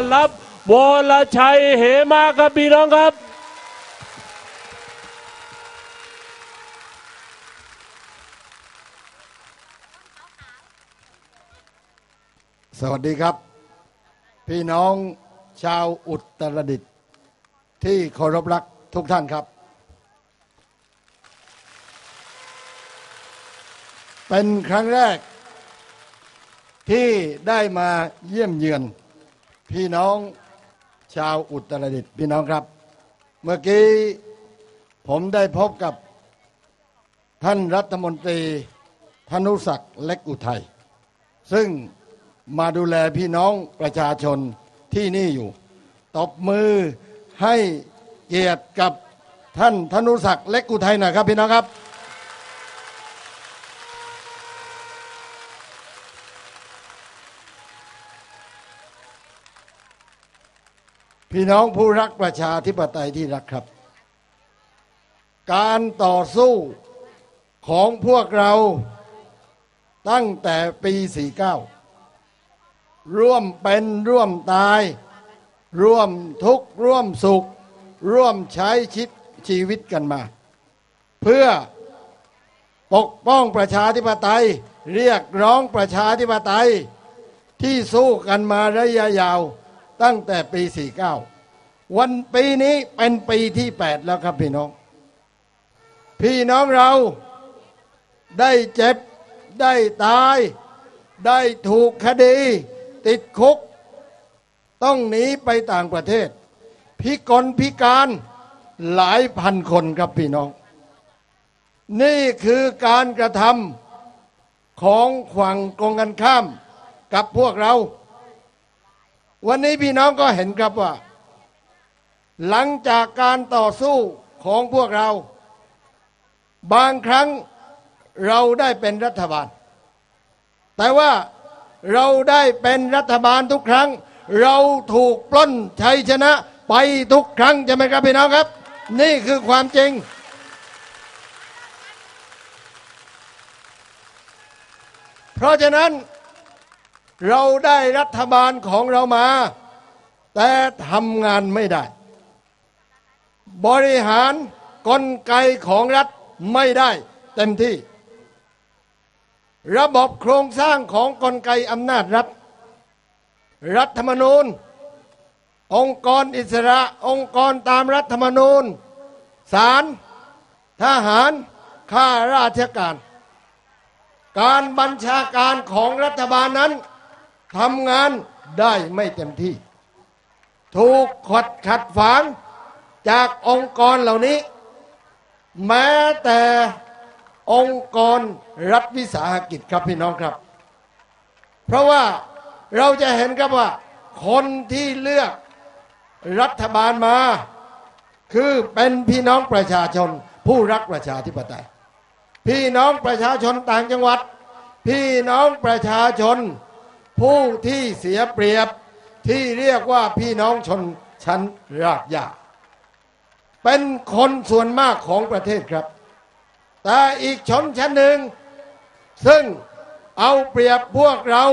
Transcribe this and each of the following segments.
อนรับวรชัยเหมาครับพี่น้องครับ สวัสดีครับ พี่น้องชาวอุตรดิตถ์ที่เคารพรักทุกท่านครับ เป็นครั้งแรกที่ได้มาเยี่ยมเยือน พี่น้องชาวอุตรดิตถ์พี่น้องครับ เมื่อกี้ผมได้พบกับท่านรัฐมนตรีธนุศักดิ์เล็กอุทัยซึ่งมาดูแลพี่น้องประชาชนที่นี่อยู่ ตบมือให้เกียรติกับท่านธนุศักดิ์เล็กอุทัยหน่อยครับพี่น้องครับ พี่น้องผู้รักประชาธิปไตยที่รักครับ การต่อสู้ของพวกเราตั้งแต่ปี 49 ร่วมเป็นร่วมตาย ร่วมทุกข์ร่วมสุข ร่วมใช้ชิดชีวิตกันมา เพื่อปกป้องประชาธิปไตย เรียกร้องประชาธิปไตยที่สู้กันมาระยะยาว ตั้งแต่ปี 49 วันปีนี้เป็นปีที่ 8 แล้วครับพี่น้อง พี่น้องเราได้เจ็บ ได้ตาย ได้ถูกคดี ติดคุก ต้องหนีไปต่างประเทศ พิกลพิการหลายพันคนครับพี่น้อง นี่คือการกระทำของฝั่งกงกันข้ามกับพวกเรา วันนี้พี่น้องก็เห็นครับว่า หลังจากการต่อสู้ของพวกเรา บางครั้งเราได้เป็นรัฐบาล แต่ว่าเราได้เป็นรัฐบาลทุกครั้ง เราถูกปล้นชัยชนะไปทุกครั้งใช่ไหมครับพี่น้องครับ นี่คือความจริง เพราะฉะนั้น เราได้รัฐบาลของเรามา แต่ทำงานไม่ได้ บริหารกลไกของรัฐไม่ได้เต็มที่ ระบบโครงสร้างของกลไกอำนาจรัฐ รัฐธรรมนูญ องค์กรอิสระองค์กรตามรัฐธรรมนูญศาลทหารข้าราชการ การบัญชาการของรัฐบาลนั้น ทำงานได้ไม่เต็มที่ ถูกขัดขัดฝางจากองค์กรเหล่านี้ แม้แต่องค์กรรัฐวิสาหกิจครับพี่น้องครับ เพราะว่าเราจะเห็นครับว่า คนที่เลือกรัฐบาลมา คือเป็นพี่น้องประชาชน ผู้รักประชาธิปไตย พี่น้องประชาชนต่างจังหวัด พี่น้องประชาชน ผู้ที่เสียเปรียบที่เรียกว่าพี่น้องชนชั้นรากหญ้าเป็นคนส่วนมากของประเทศครับ แต่อีกชนชั้นหนึ่ง ซึ่งเอาเปรียบพวกเรา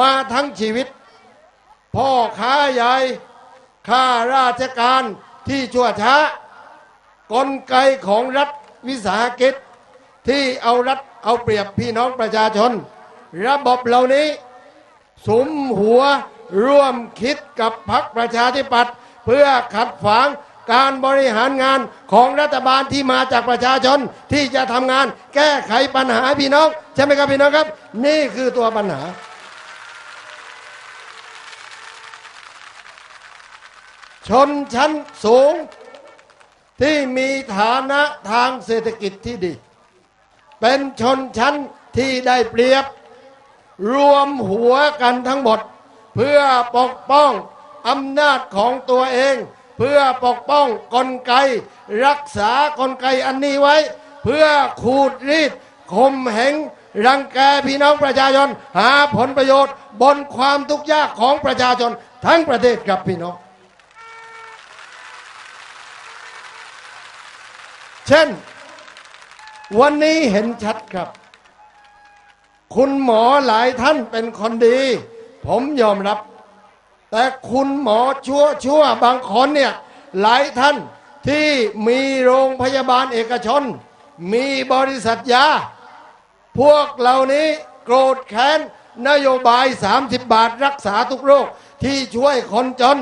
มาทั้งชีวิต พ่อค้าใหญ่ข้าราชการที่ชั่วช้ากลไกของรัฐวิสาหกิจที่เอารัฐเอาเปรียบพี่น้องประชาชน ระบบเหล่านี้ สมหัวร่วมคิดกับพรรคประชาธิปัตย์เพื่อขัดขวางการบริหารงานของรัฐบาลที่มาจากประชาชนที่จะทำงานแก้ไขปัญหาพี่น้อง ใช่ไหมครับพี่น้องครับ นี่คือตัวปัญหา ชนชั้นสูงที่มีฐานะทางเศรษฐกิจที่ดี เป็นชนชั้นที่ได้เปรียบ รวมหัวกันทั้งหมด เพื่อปกป้องอำนาจของตัวเอง เพื่อปกป้องกลไก รักษากลไกอันนี้ไว้ เพื่อขูดรีดข่มเหงรังแกพี่น้องประชาชนหาผลประโยชน์ บนความทุกข์ยากของประชาชนทั้งประเทศครับพี่น้อง เช่น วันนี้เห็นชัดครับ คุณหมอหลายท่านเป็นคนดี ผมยอมรับ แต่คุณหมอชั่วชั่วบางคนเนี่ยหลายท่านที่มีโรงพยาบาลเอกชน มีบริษัทยา พวกเหล่านี้โกรธแค้นนโยบาย 30 บาทรักษาทุกโรคที่ช่วยคนจน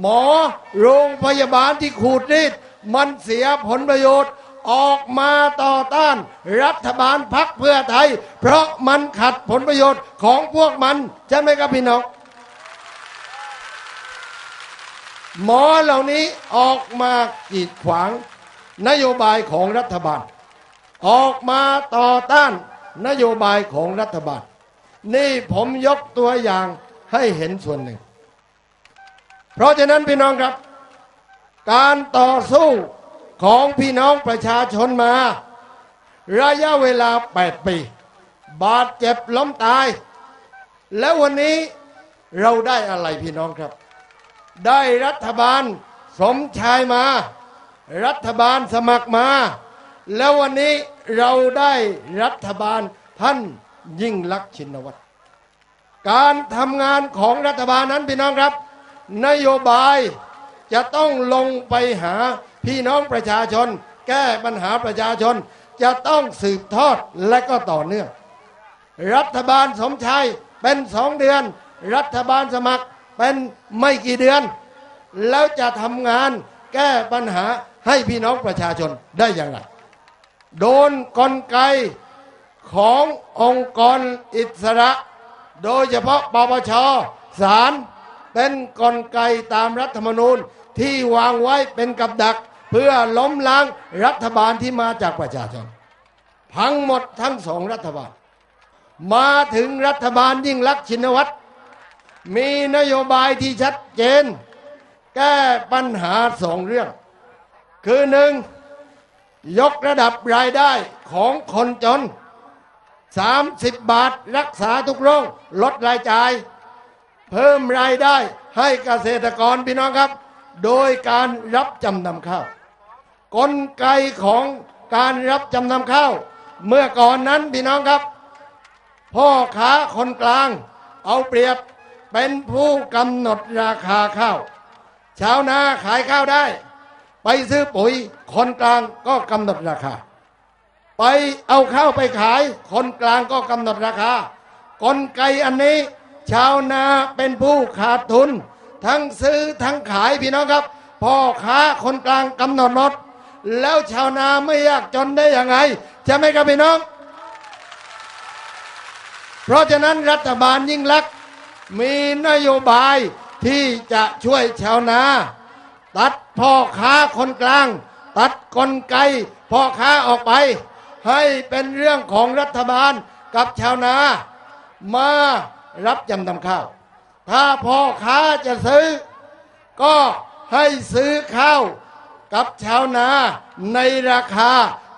หมอโรงพยาบาลที่ขูดรีดมันเสียผลประโยชน์ ออกมาต่อต้าน รัฐบาลพักเพื่อไทย เพราะมันขัดผลประโยชน์ของพวกมันใช่ไหมครับพี่น้องหมอเหล่านี้ออกมากีดขวางนโยบายของรัฐบาล ออกมาต่อต้านนโยบายของรัฐบาล นี่ผมยกตัวอย่างให้เห็นส่วนหนึ่ง เพราะฉะนั้นพี่น้องครับ การต่อสู้ ของพี่น้องประชาชนมา ระยะเวลา 8 ปี บาดเจ็บล้มตาย แล้ววันนี้เราได้อะไรพี่น้องครับ ได้รัฐบาลสมชายมา รัฐบาลสมัครมา แล้ววันนี้เราได้รัฐบาลท่านยิ่งลักษณ์ชินวัตรการทำงานของรัฐบาลนั้นพี่น้องครับ นโยบายจะต้องลงไปหา พี่น้องประชาชน แก้ปัญหาประชาชน จะต้องสืบทอดและก็ต่อเนื่อง รัฐบาลสมชัยเป็นสองเดือน รัฐบาลสมัครเป็นไม่กี่เดือน แล้วจะทำงานแก้ปัญหาให้พี่น้องประชาชนได้อย่างไร โดนกลไกขององค์กรอิสระ โดยเฉพาะปปชศาลเป็นกลไกตามรัฐธรรมนูญที่วางไว้เป็นกับดัก เพื่อล้มล้างรัฐบาลที่มาจากประชาชนพังหมดทั้งสองรัฐบาล มาถึงรัฐบาลยิ่งลักษณ์ชินวัตรมีนโยบายที่ชัดเจน แก้ปัญหาสองเรื่อง คือหนึ่งยกระดับรายได้ของคนจน 30 บาทรักษาทุกโรคลดรายจ่าย เพิ่มรายได้ให้เกษตรกรพี่น้องครับ โดยการรับจำนำข้าว กลไกของการรับจำนำข้าว เมื่อก่อนนั้นพี่น้องครับ พ่อค้าคนกลาง เอาเปรียบเป็นผู้กำหนดราคาข้าวชาวนาขายข้าวได้ ไปซื้อปุ๋ยคนกลางก็กำหนดราคา ไปเอาข้าวไปขาย คนกลางก็กำหนดราคากลไกอันนี้ ชาวนาเป็นผู้ขาดทุน ทั้งซื้อทั้งขายพี่น้องครับพ่อค้าคนกลางกำหนดหมด แล้วชาวนาไม่ยากจนได้ยังไงใช่ไหมครับพี่น้อง เพราะฉะนั้นรัฐบาลยิ่งลักษณ์มีนโยบายที่จะช่วยชาวนา ตัดพ่อค้าคนกลาง ตัดกลไกพ่อค้าออกไป ให้เป็นเรื่องของรัฐบาลกับชาวนา มารับจำนำข้าว ถ้าพ่อค้าจะซื้อ ก็ให้ซื้อข้าว กับชาวนาในราคา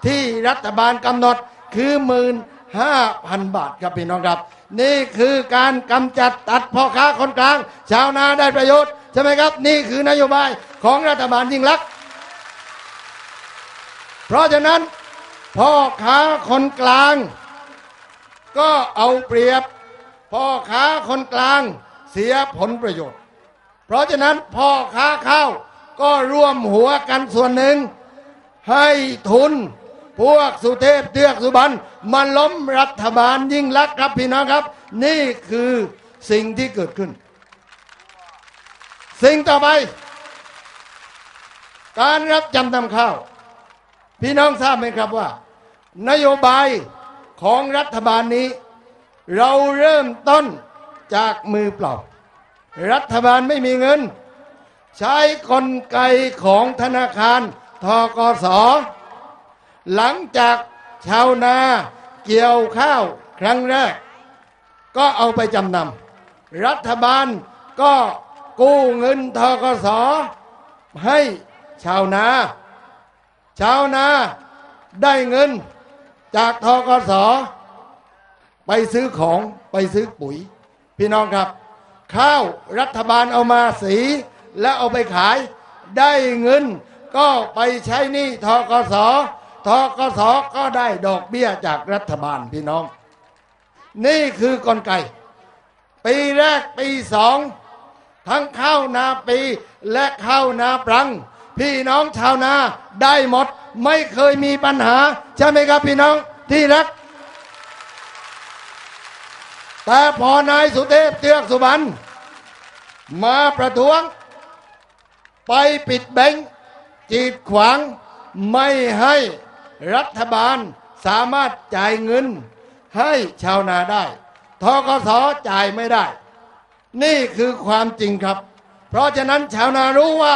ที่รัฐบาลกำหนดคือหมื่นห้าพันบาทครับพี่น้องครับ นี่คือการกำจัดตัดพ่อค้าคนกลาง ชาวนาได้ประโยชน์ใช่ไหมครับ นี่คือนโยบายของรัฐบาลยิ่งลักษณ์เพราะฉะนั้นพ่อค้าคนกลาง ก็เอาเปรียบ พ่อค้าคนกลางเสียผลประโยชน์ เพราะฉะนั้นพ่อค้าข้าว ก็ร่วมหัวกันส่วนหนึ่ง ให้ทุนพวกสุเทพเทือกสุบรรณมาล้มรัฐบาลยิ่งลักครับพี่น้องครับ นี่คือสิ่งที่เกิดขึ้น สิ่งต่อไป การรับจำนำข้าว พี่น้องทราบไหมครับว่า นโยบายของรัฐบาลนี้ เราเริ่มต้นจากมือเปล่า รัฐบาลไม่มีเงิน ใช้กลไกของธนาคารทกสหลังจากชาวนาเกี่ยวข้าวครั้งแรก ก็เอาไปจำนำรัฐบาลก็กู้เงินทกสให้ชาวนา ชาวนาได้เงินจากทกสไปซื้อของไปซื้อปุ๋ย พี่น้องครับ ข้าวรัฐบาลเอามาสี แล้วเอาไปขายได้เงิน ก็ไปใช้หนี้ทกสทกสก็ได้ดอกเบี้ยจากรัฐบาลพี่น้อง นี่คือกลไก ปีแรกปีสองทั้งข้าวนาปีและข้าวนาปรัง พี่น้องชาวนาได้หมดไม่เคยมีปัญหา ใช่ไหมครับพี่น้องที่รัก แต่พอนายสุเทพเทือกสุบรรณมาประท้วง ไปปิดแบงค์จีดขวางไม่ให้รัฐบาลสามารถจ่ายเงินให้ชาวนาได้ทกสจ่ายไม่ได้ นี่คือความจริงครับ เพราะฉะนั้นชาวนารู้ว่า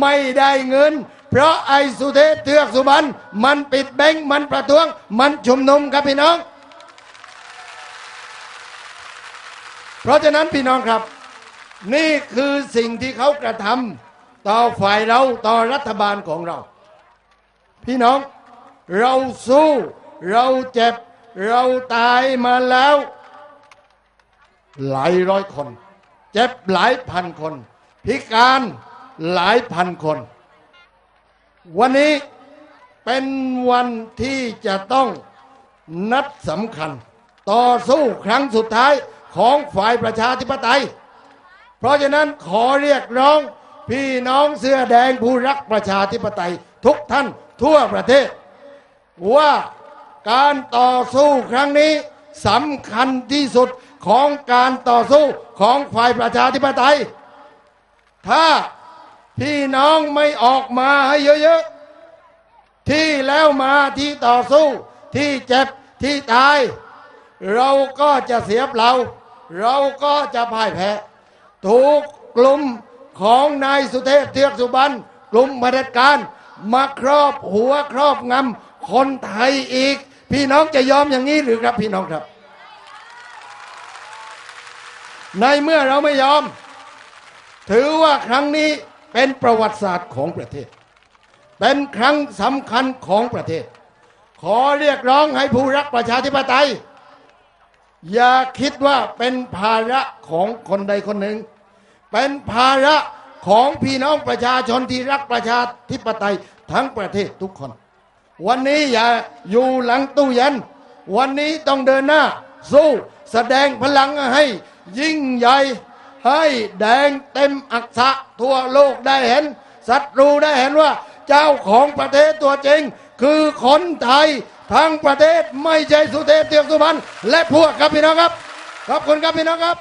ไม่ได้เงิน เพราะไอสุเทพเทือกสุบรรณมันปิดแบงค์มันประท้วง มันชุมนุมครับพี่น้อง เพราะฉะนั้นพี่น้องครับ นี่คือสิ่งที่เขากระทำ ต่อฝ่ายเราต่อรัฐบาลของเรา พี่น้องเราสู้ เราเจ็บ เราตายมาแล้ว หลายร้อยคน เจ็บหลายพันคน พิการหลายพันคน วันนี้เป็นวันที่จะต้องนัดสำคัญ ต่อสู้ครั้งสุดท้ายของฝ่ายประชาธิปไตย เพราะฉะนั้นขอเรียกร้อง พี่น้องเสื้อแดงผู้รักประชาธิปไตยทุกท่านทั่วประเทศ ว่าการต่อสู้ครั้งนี้สำคัญที่สุดของการต่อสู้ของฝ่ายประชาธิปไตย ถ้าพี่น้องไม่ออกมาให้เยอะๆ ที่แล้วมาที่ต่อสู้ ที่เจ็บที่ตาย เราก็จะเสียเปล่า เราก็จะพ่ายแพ้ ถูกกลุ่ม ของนายสุเทพเทือกสุบรรณกลุ่มเผด็จการ มาครอบหัวครอบงำคนไทยอีก พี่น้องจะยอมอย่างนี้หรือครับพี่น้องครับ ในเมื่อเราไม่ยอม ถือว่าครั้งนี้เป็นประวัติศาสตร์ของประเทศ เป็นครั้งสำคัญของประเทศ ขอเรียกร้องให้ผู้รักประชาธิปไตย อย่าคิดว่าเป็นภาระของคนใดคนหนึ่ง เป็นภาระของพี่น้องประชาชนที่รักประชาธิปไตยทั้งประเทศทุกคน วันนี้อย่าอยู่หลังตู้เย็นวันนี้ต้องเดินหน้า สู้แสดงพลังให้ยิ่งใหญ่ให้แดงเต็มอักษะทั่วโลกได้เห็นศัตรูได้เห็นว่า เจ้าของประเทศตัวจริง คือคนไทยทั้งประเทศไม่ใช่สุเทพเทือกสุพรรณและพวกครับพี่น้องครับ ขอบคุณครับพี่น้องครับ